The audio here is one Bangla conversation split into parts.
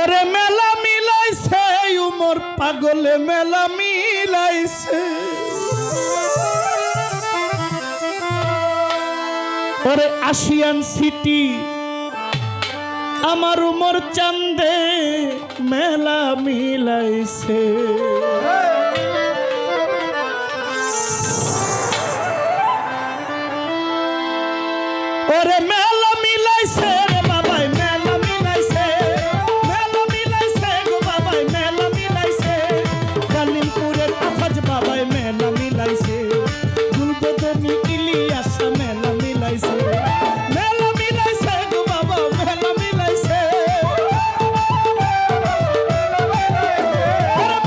ওরে মেলা মিলাইছে উমর পাগলে মেলা মিলাইছে। ওরে আশিয়ান সিটি, আমার উমর চান্দে মেলা মিলাইছে। কালিমপুরের আফাজ বাবাই মেলা মিলাইছে। গুলবদনি ইলিয়াস মেলা মিলাইছে। মেলা মিলাইছে গো বাবা, মেলা মিলাইছে।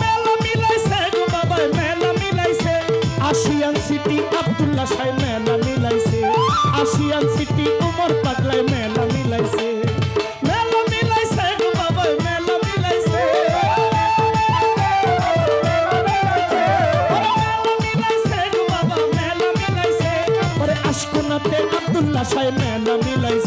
মেলা মিলাইছে গো বাবাই মেলা মিলাইছে। আশিয়ান সিটি আব্দুল্লাহ সাই মেলা মিলাইছে। আশিয়ান সিটি উমর পাগলাই মেলা আশকুনাতে আব্দুল্লাহ সাহেব মেলা মিলাইছে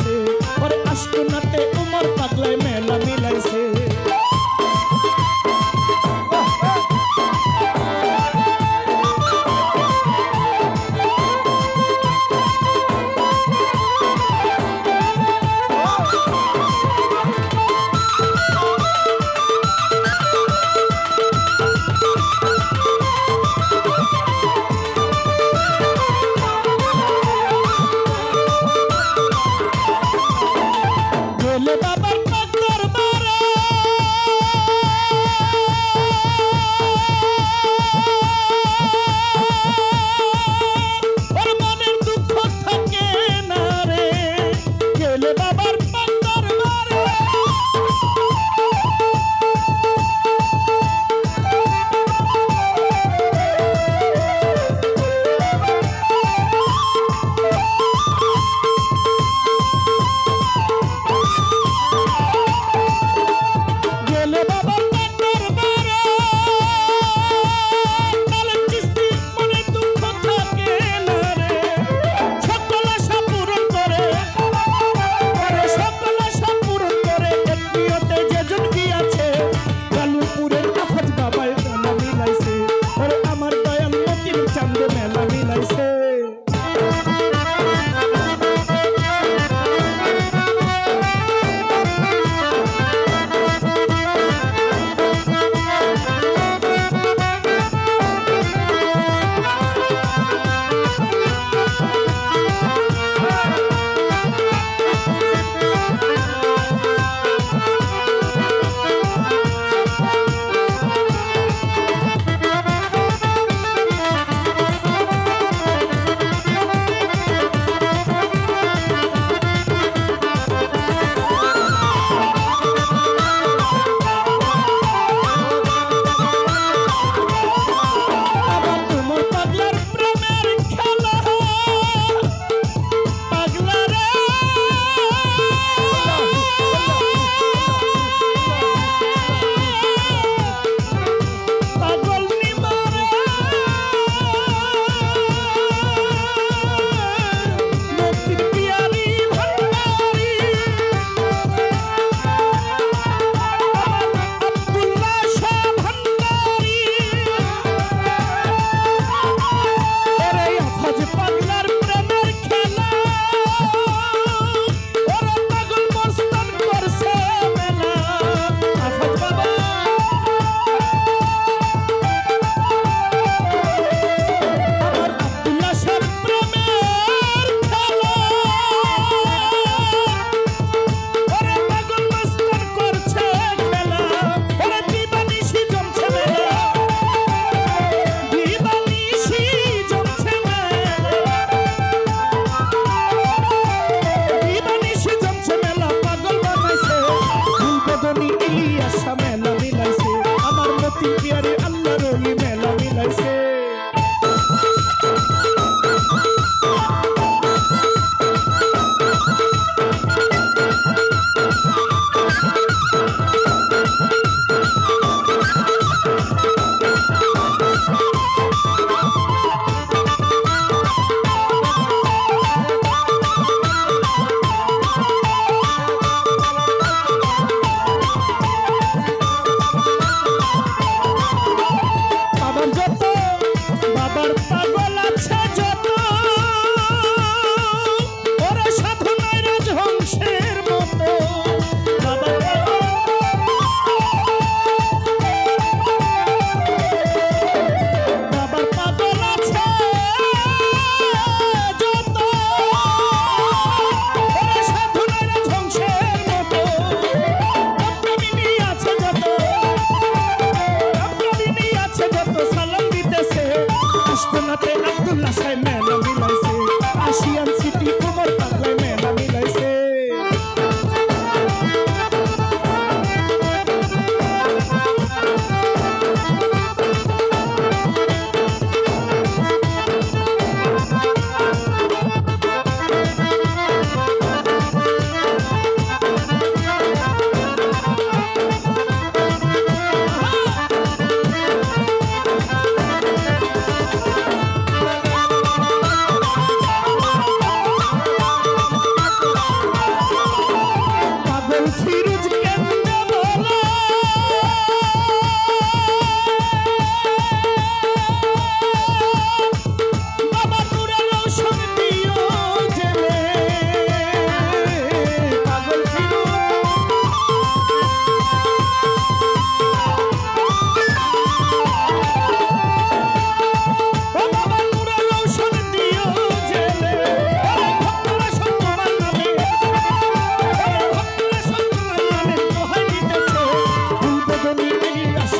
পাগল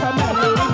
Come on,